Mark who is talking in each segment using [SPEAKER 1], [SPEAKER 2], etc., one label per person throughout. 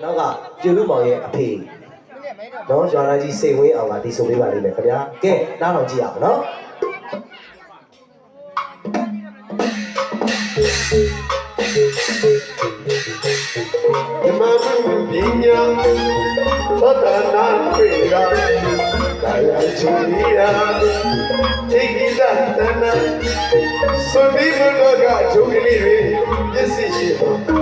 [SPEAKER 1] နောက်ကကျူလူမောင်ရဲ့အဖေနော်ရွာသားကြီးစိတ်ဝင်းအောင်ကဒီဆိုပေးပါလိမ့်မယ်ခင်ဗျာကဲနားထောင်ကြည့်ရအောင်နော်
[SPEAKER 2] ဓမ္မမှုပညာသတ္တနာပိရာကာယချူရိယာတိကိတတနာသုတိဘုလောကဂျုံကလေးတွေမျက်စိရှိပါ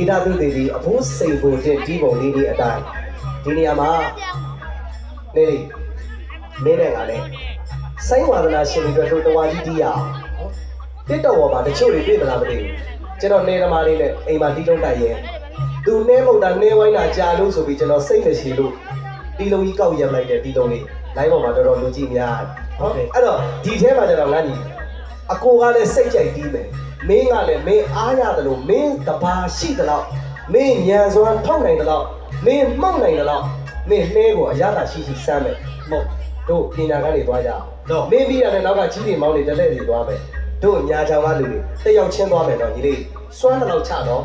[SPEAKER 1] ဂီတာသူတွေဒီအဖိုးစိန်ဖို့တဲ့ဒီပုံလေးဒီအတိုင်းဒီနေရာမှာနေလေးမင်းနဲ့ငါနဲ့စိုင်းဝါဒနာရှင်တွေတို့တဝါကြီးတီးရအောင်တစ်တော်ပေါ်မှာတချို့တွေတွေ့မလားမသိဘူးကျွန်တော်နေသမားလေးနဲ့အိမ်မှာတီးတုံးတိုက်ရဲသူနဲမဟုတ်တာနဲဝိုင်းတာကြာလို့ဆိုပြီးကျွန်တော်စိတ်မရှိလို့တီးလုံးကြီးကောက်ရက်လိုက်တဲ့တီးတုံးလေးလိုင်းပေါ်မှာတော်တော်လူကြည့်များဟုတ်တယ်အဲ့တော့ဒီထဲမှာကျွန်တော်ငါညီအကိုကလည်းစိတ်ကြိုက်ပြီးမယ် မင်းကလည်းမင်းအားရတယ်လို့မင်းတဘာရှိသလောက်မင်းညံစွမ်းထောက်နိုင်သလောက်မင်းမှောက်နိုင်သလောက်မင်းနှဲကိုအရသာရှိရှိစမ်းမယ်မဟုတ်တို့ပညာကနေသွားကြအောင်မင်းပြီးရတယ်နောက်ကကြီးတွေမောင်းတွေတက်လက်တွေသွားမယ်တို့ညာချောင်ကလူတွေတက်ရောက်ချင်းသွားမယ်တော့ညီလေးစွမ်းတော့ချတော့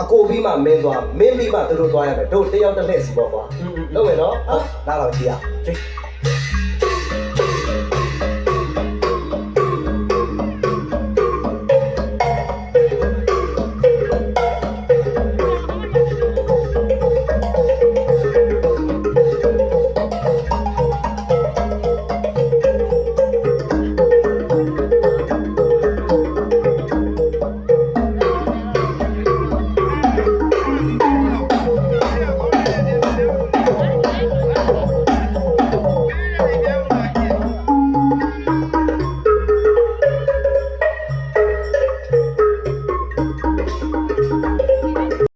[SPEAKER 1] အကိုပြီးမှမင်းသွားမင်းပြီးမှတို့တို့သွားရမယ်တို့တက်ရောက်တက်လက်စီပေါ့ကွာလုပ်မယ်နော်ဟုတ်လာတော့ကြည့်ရ